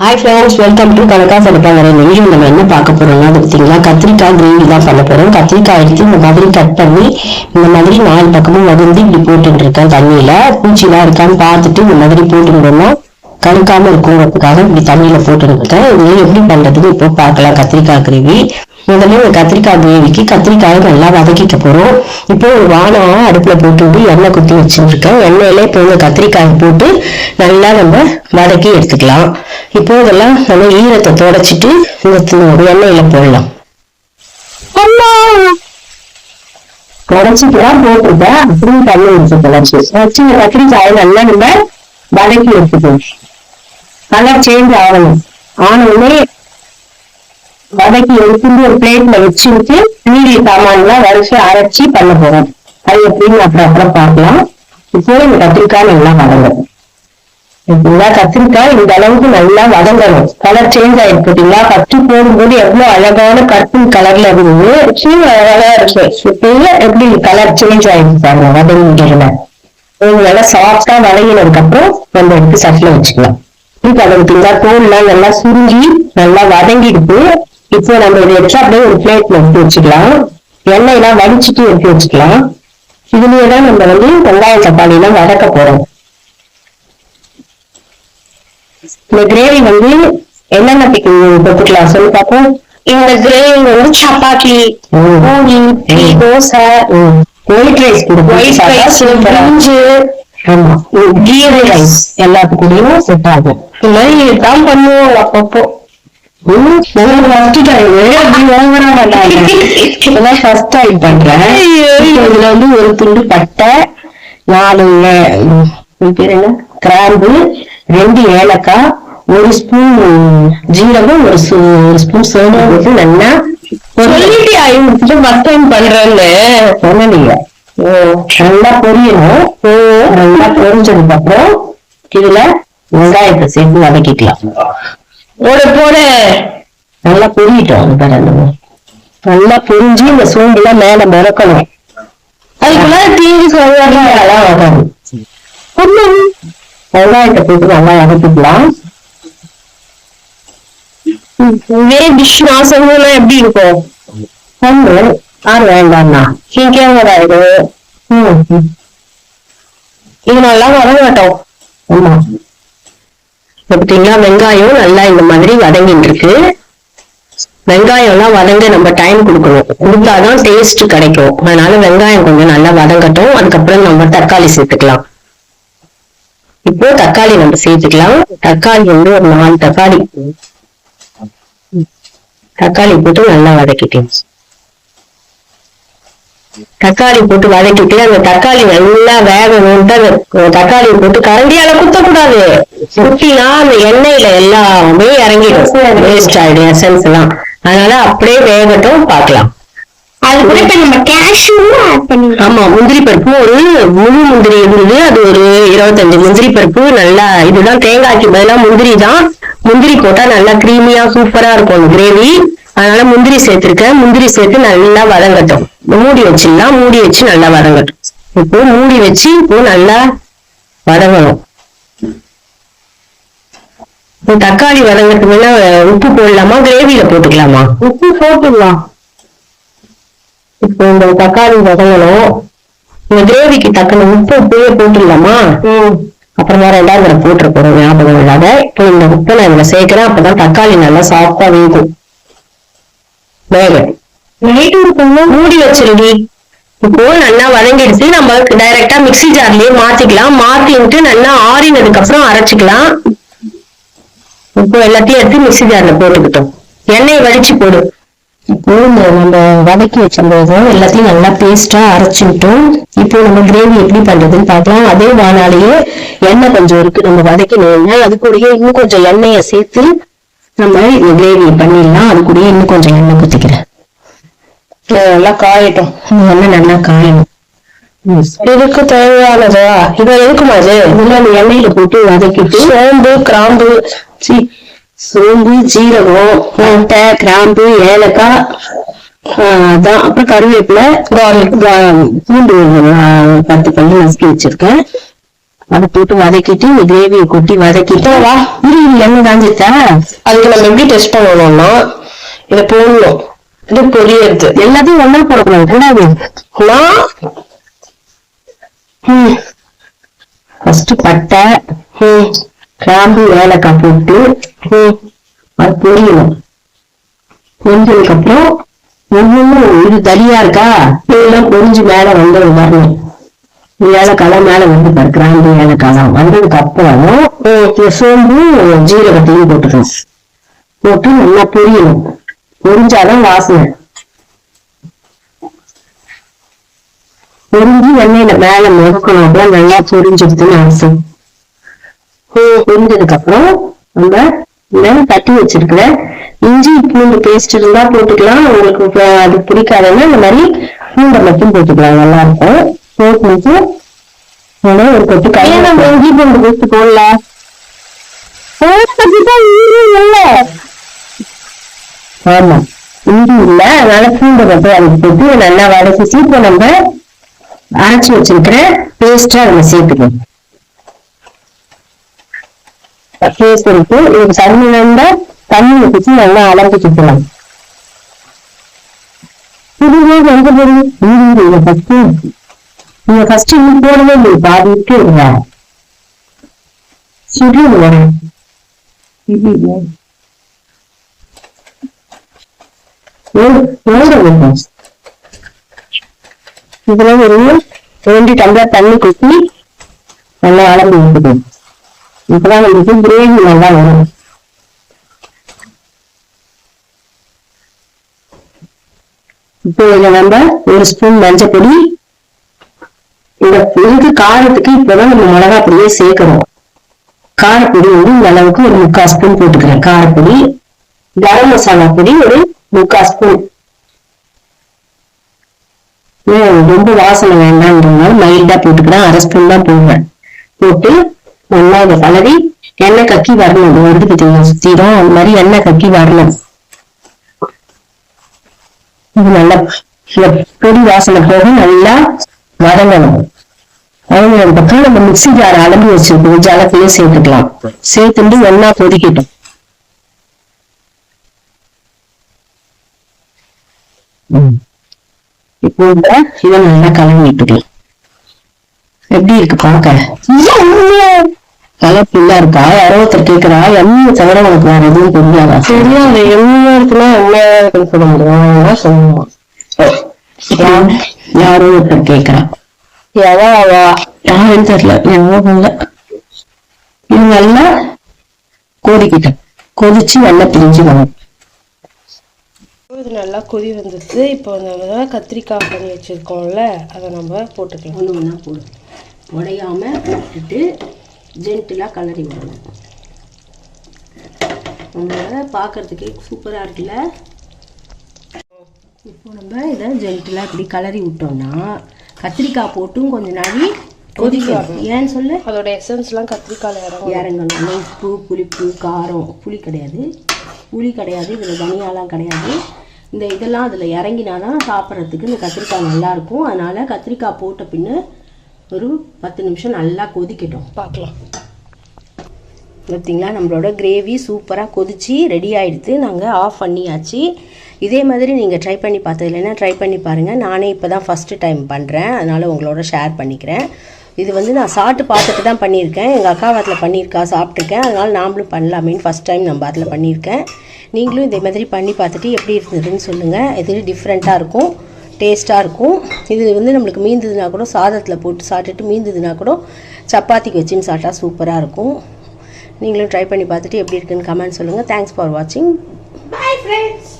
Hi friends welcome to கணக்கா சமைப்பாங்க இன்னைக்கு நம்ம என்ன பார்க்க போறோம்னா அது பார்த்தீங்களா? கத்திரிக்காய் கிரேவி தான் பண்ண போகிறோம் கத்திரிக்காய் எடுத்து இந்த மாதிரி கட் பண்ணி இந்த மாதிரி நாலு பக்கமும் வகுந்து இப்படி போட்டுட்டு இருக்கேன் தண்ணியில பூச்சிலாம் இருக்கான்னு பார்த்துட்டு இந்த மாதிரி போட்டுக்கிட்டோம்னா கருக்காம இருக்குங்கிறதுக்காக இப்படி தண்ணியில போட்டுருக்கேன் இருக்கேன் இது எப்படி பண்ணுறதுன்னு இப்போ பார்க்கலாம். கத்திரிக்காய் கிரேவி. முதல்ல இந்த கத்திரிக்காய் கிரேவிக்கு கத்திரிக்காயை நல்லா வதக்கிக்க போறோம். இப்போ ஒரு வானம் அடுப்புல போட்டு எண்ணெய் குத்தி வச்சுருக்கேன் எண்ணெயில இப்போ இந்த கத்திரிக்காயை போட்டு நல்லா நம்ம வதக்கி எடுத்துக்கலாம். இப்போ இதெல்லாம் நம்ம ஈரத்தை தொடச்சிட்டு இந்த எண்ணெயில போடலாம். தொடச்சிட்டுதான் போட்டுருக்கேன். அப்படியும் தண்ணி தொடச்சி. வச்சு கத்திரிக்காயை நல்லா நம்ம வதக்கி எடுத்துக்கணும் கலர் சேஞ்ச் ஆகணும். ஆனவுடனே வதக்கி எடுத்துட்டு ஒரு பிளேட்ல வச்சுட்டு மீதி சாமான்லாம் வரிசை அரைச்சி பண்ண போறோம். அது எப்படின்னு அப்புறம் அப்புறம் பார்க்கலாம். இப்போ இந்த கத்திரிக்காய் நல்லா வதங்கும் இப்படின்னா கத்திரிக்காய் இந்த அளவுக்கு நல்லா வதங்கணும். கலர் சேஞ்ச் ஆயிருக்கு பார்த்தீங்களா? ஃபர்ஸ்ட் போடும்போது எவ்வளவு அழகான கருப்பு கலர்ல இருந்தது. கீழே அழகா இருக்கு. இப்ப எப்படி கலர் சேஞ்ச் ஆயிருக்கு பாருங்க வதங்கிக்கிறதுல இது நல்லா சாஃப்டா வதங்கினதுக்கு அப்புறம் நம்ம எடுத்து சட்டில வச்சுக்கலாம். இப்போ அதுக்கு பார்த்தீங்களா தோல்லாம் நல்லா சுருங்கி நல்லா வதங்கிடுது. இப்போ நம்ம இதை எடுத்து அப்படியே ஒரு பிளேட்ல எடுத்து வச்சுக்கலாம். எண்ணெயெல்லாம் வடிச்சிட்டு எடுத்து வச்சுக்கலாம். இதுலயே தான் நம்ம வந்து வெங்காயம் தக்காளி எல்லாம் வதக்க போறோம். இந்த கிரேவி வந்து என்னென்ன தொட்டுக்கலாம் சொல்லி பார்ப்போம். இந்த கிரேவி வந்து chapati puri dosa white rice white rice பிரிஞ்சு. ஆமா. கீ ரைஸ் எல்லாத்துக்கூடயும் செட் ஆகும். இந்த மாதிரி தான் பண்ணுவோம் அப்பப்போ. ஃபர்ஸ்ட் டைம் பண்றேன் இப்போ இதுல வந்து ஒரு துண்டு பட்டை நாலு ஏ- இது பேர் என்ன கிராம்பு ரெண்டு ஏலக்காய் ஒரு ஸ்பூன் ஜீரகம் ஒரு ஒரு ஸ்பூன் சோம்பு போட்டு நல்லா சொல்லிட்டு ஐந்து மட்டன் பண்றேன்னு சொன்னீங்க நல்லா பொரியணும். நல்லா பொரிஞ்சதுக்கு அப்புறம் இதுல வெங்காயத்தை சேர்த்து வதக்கிக்கலாம். போட நல்லா பொரியட்டும் அது பாரு அந்த மாதிரி. நல்லா பொரிஞ்சு இந்த சோம்புல மேல மிதக்கணும் அதுக்குள்ள டிவி சொல்லுவாங்க அதெல்லாம் வராது வெங்காயத்தை போட்டு நல்லா வதக்கிக்கலாம். இதே டிஷ் நான் செஞ்சோம்னா எப்படி இருக்கும்? ஒண்ணு. ஆறு வேண்டாம்னா? சீக்கிரம் ம். இது நல்லா வதங்கட்டும். ஆமா பார்த்தீங்களா வெங்காயம் நல்லா இந்த மாதிரி வதங்கிட்டு இருக்கு வெங்காயம் எல்லாம் வதங்க நம்ம டைம் கொடுக்கணும். கொடுத்தாதான் டேஸ்ட் கிடைக்கும். அதனால வெங்காயம் கொஞ்சம் நல்லா வதங்கட்டும். அதுக்கப்புறம் நம்ம தக்காளி சேர்த்துக்கலாம். இப்போ தக்காளி நம்ம சேர்த்துக்கலாம். தக்காளி வந்து ஒரு நாலு தக்காளி. தக்காளி போட்டு நல்லா வதக்கிட்டேன் தக்காளி போட்டு வதக்கிட்டு அந்த தக்காளி நல்லா வேகணும்ட்டு அந்த தக்காளி போட்டு கரண்டியால குத்தக்கூடாது. குத்தினா அந்த எண்ணெயில எல்லாமே இறங்கிடும். வேஸ்ட் ஆயிடும் எசன்ஸ் எல்லாம். அதனால அப்படியே வேகட்டும் பார்க்கலாம். அது கூட இப்ப நம்ம பண்ணிக்கலாம். ஆமா முந்திரி பருப்பு ஒரு முழு முந்திரி இருந்தது. அது ஒரு இருபத்தஞ்சு முந்திரி பருப்பு நல்லா இதுதான் தேங்காய்க்கு பதிலா முந்திரி தான். முந்திரி போட்டா நல்லா கிரீமியா சூப்பரா இருக்கும் கிரேவி அதனால முந்திரி சேர்த்திருக்கேன். முந்திரி சேர்த்து நல்லா வதங்கட்டும். மூடி வச்சிடலாம் மூடி வச்சு நல்லா வதங்கட்டும். இப்போ மூடி வச்சு இப்போ நல்லா வதங்கணும். தக்காளி வதங்கறதுக்கு முன்ன உப்பு போடலாமா? கிரேவியில போட்டுக்கலாமா? உப்பு போட்டுடலாம். இப்போ இந்த தக்காளி வதங்கணும். இந்த கிரேவிக்கு தக்கன உப்பு இப்பயே போட்டுடலாமா? அப்புறமா ரெண்டாவது போட்டுற போறோம் ஞாபகம் இல்லாத. இப்போ இந்த உப்பை நான் இதுல சேர்க்கிறேன் அப்பதான் தக்காளி நல்லா சாஃப்டா வேகும். வேக. மூடி வச்சிருடி. இப்போ நல்லா வதங்கிடுச்சு நம்ம டைரக்டா மிக்ஸி ஜார்லயே மாத்திக்கலாம். மாத்திட்டு நல்லா ஆறினதுக்கு அப்புறம் அரைச்சுக்கலாம். இப்போ எல்லாத்தையும் எடுத்து மிக்ஸி ஜார்ல போட்டுக்கிட்டோம். எண்ணெய் வடிச்சு போடு. இப்போ நம்ம வதக்கி வச்சிருந்தது எல்லாத்தையும் நல்லா பேஸ்டா அரைச்சுக்கிட்டோம் இப்போ நம்ம கிரேவி எப்படி பண்றதுன்னு பார்க்கலாம். அதே வானாலேயே எண்ணெய் கொஞ்சம் இருக்கு. நம்ம வதக்கணும்னா அது கூடயே இன்னும் கொஞ்சம் எண்ணெயை சேர்த்து நம்ம இந்த கிரேவி பண்ணிடலாம். அது கூடயே இன்னும் கொஞ்சம் எண்ணெய் ஊத்திக்கிறேன். நல்லா காயட்டும். எண்ணெய் நல்லா காயணும். இதுக்கு தேவையானதா? இதை இருக்குமா அது இதுல எண்ணெயில போட்டு வதக்கிட்டு சோம்பு கிராம்பு சி சோம்பு ஜீரகம் பட்டை கிராம்பு ஏலக்காய் அதான். அப்புறம் கருவேப்பிலை பூண்டு பத்து பல்லு நசுக்கி வச்சிருக்கேன். அதை போட்டு வதக்கிட்டு இந்த கிரேவியை கொட்டி வதக்கிட்டு. வா. இரு எண்ணெய் வந்துச்சா அதுக்கு நம்ம எப்படி டெஸ்ட் பண்ணணும்னா இதை போடணும். இது பொரியறது. எல்லாத்தையும் ஒண்ணா போடக்கூடாது கூடாது ஃபர்ஸ்ட் பட்டை கிராம்பு ஏலக்காய் போட்டு அது பொரியணும் பொரிஞ்சதுக்கு அப்புறம் ஒவ்வொன்றும் இது தனியா இருக்கா? இதெல்லாம் பொரிஞ்சு மேல வந்து வரணும் ஏலக்காய் மேல வந்து பாரு கிராம்பு களம் வந்ததுக்கு அப்புறம் இந்த சோம்பும் ஜீரகத்தையும் போட்டுக்கணும். போட்டு நல்லா பொரியணும். பொரிஞ்சாதான் வாசனை. பொரிஞ்சு எண்ணெயில மேல முகக்கணும் அப்படியே நல்லா பொரிஞ்சிடுதுன்னு அர்த்தம் பொரிஞ்சதுக்கு அப்புறம் நம்ம இந்த தட்டி வச்சிருக்கிற இஞ்சி பூண்டு பேஸ்ட் இருந்தா போட்டுக்கலாம். உங்களுக்கு அது பிடிக்காதுன்னா இந்த மாதிரி பூண்டை மட்டும் போட்டுக்கலாம். நல்லா இருக்கும். போட்டு ஒரு கொட்டு கையில நம்ம இஞ்சி பூண்டு பேஸ்ட் போடல? ஆமா. இஞ்சி இல்ல. அதனால பூண்டை மட்டும் அதுக்கு போட்டு நல்லா வதக்கிட்டு இப்ப நம்ம அரைச்சு வச்சிருக்கிற பேஸ்டா அதுல சேர்த்துக்கணும் பேஸ்ட் இருக்கு இதுக்கு தண்ணி வேண்டா தண்ணி ஊற்றி நல்லா அலர்ந்து சுத்தலாம் இதுவே எங்க போடுங்க இது இதை ஃபர்ஸ்ட் நீங்க ஃபர்ஸ்ட் இன்னும் போடவே இல்லை. பாதி இருக்கு. இருங்க சுடுறது வரேன் இதுல ஒரு ரெண்டு டம்ளர் தண்ணி கொட்டி நல்லா அளந்து விட்டுக்கணும் இப்பதான் வந்துட்டு கிரேவி நல்லா வரும். இப்போ இதை நம்ம ஒரு ஸ்பூன் மஞ்சள் பொடி இந்த இதுக்கு காரத்துக்கு இப்பதான் நம்ம மிளகா பொடியே சேர்க்கணும். காரப்பொடி வந்து இந்த அளவுக்கு ஒரு முக்கால் ஸ்பூன் போட்டுக்கிறேன். காரப்பொடி கரம் மசாலா பொடி ஒரு முக்கால் ஸ்பூன் ரொம்ப வாசனை வேண்டாம்ன்றதுனால மைல்டா போட்டுக்கிறேன். அரை ஸ்பூன் தான் போடுவேன் போட்டு நல்லா இதை கலரி எண்ணெய் கக்கி வரணும். இது வருது பார்த்தீங்களா சுத்திரும் அந்த மாதிரி எண்ணெய் கக்கி வரணும். இது நல்லா பொடி வாசனை போக நல்லா வதங்கணும். வதங்கின பக்கம் நம்ம மிக்சி ஜார் அலம்பி வச்சிருக்கோம். ஜலத்தையே சேர்த்துக்கலாம். சேர்த்துட்டு ஒன்னா கொதிக்கட்டும். இப்போ இதை நல்லா கலந்து விட்டுக்கலாம். எப்படி இருக்கு பார்க்க கலப்புல்லா இருக்கா? யாரோ ஒருத்தர் கேக்குறா எண்ணெயை தவிர உனக்கு வேற எதுவும் தெரியாதா? எண்ணெயா இருக்குன்னா எண்ணெயா இருக்குன்னு சொல்ல முடியும். சொல்லுவோம் யா- யாரோ ஒருத்தர் கேக்குறா. எவா அவா? யாருன்னு தெரியல ஞாபகம் இல்ல இது நல்லா கொதிக்கிட்டேன் கொதிச்சு நல்லா பிரிஞ்சு வரும். இது நல்லா கொதி வந்துருச்சு. இப்போ நம்ம கத்திரிக்காய் பண்ணி வச்சிருக்கோம்ல அதை நம்ம போட்டுக்கலாம். ஒன்று ஒன்றா போடு. உடையாம போட்டுட்டு ஜென்டிலாக கலரி விடணும் நம்மளால பார்க்கறதுக்கே சூப்பராக இருக்குல்ல? இப்போ நம்ம இதை ஜென்டிலாக இப்படி கலரி விட்டோம்னா கத்திரிக்காய் போட்டும் கொஞ்ச நாளி கொதிக்கும். ஏன்னு சொல்லு? அதோட எசன்ஸ்லாம் கத்திரிக்காயில் இறங்கும். இறங்கணும். உப்பு புளிப்பு காரம் புளி கிடையாது. புளி கிடையாது. இதில் தனியாலாம் கிடையாது. இந்த இதெல்லாம் அதில் இறங்கினாதான் சாப்பிட்றதுக்கு இந்த கத்திரிக்காய் நல்லா இருக்கும். அதனால கத்திரிக்காய் போட்ட பின்ன ஒரு பத்து நிமிஷம் நல்லா கொதிக்கட்டும். பார்க்கலாம். பார்த்தீங்களா நம்மளோட கிரேவி சூப்பராக கொதிச்சு ரெடி ஆயிடுத்து நாங்கள் ஆஃப் பண்ணியாச்சு. இதே மாதிரி நீங்கள் ட்ரை பண்ணி பார்த்தது இல்லைன்னா ட்ரை பண்ணி பாருங்கள் நானே இப்போ தான் ஃபஸ்ட்டு டைம் பண்ணுறேன் அதனால் உங்களோட ஷேர் பண்ணிக்கிறேன். இது வந்து நான் சாப்பிட்டு பார்த்துட்டு தான் பண்ணியிருக்கேன். எங்கள் அக்கா அதில் பண்ணியிருக்கா சாப்பிட்ருக்கேன் அதனால் நாமளும் பண்ணலாமேன்னு ஃபஸ்ட் டைம் நம்ம அதில் பண்ணியிருக்கேன். நீங்களும் இதே மாதிரி பண்ணி பார்த்துட்டு எப்படி இருந்ததுன்னு சொல்லுங்கள் இது டிஃப்ரெண்ட்டாக இருக்கும். டேஸ்ட்டாக இருக்கும். இது வந்து நம்மளுக்கு மீந்ததுனா கூட சாதத்தில் போட்டு சாப்பிட்டுட்டு மீந்ததுனா கூட சப்பாத்திக்கு வச்சுன்னு சாப்பிட்டா சூப்பராக இருக்கும். நீங்களும் ட்ரை பண்ணி பார்த்துட்டு எப்படி இருக்குன்னு கமெண்ட் சொல்லுங்கள் தேங்க்ஸ் ஃபார் வாட்சிங் பாய் ஃப்ரெண்ட்ஸ்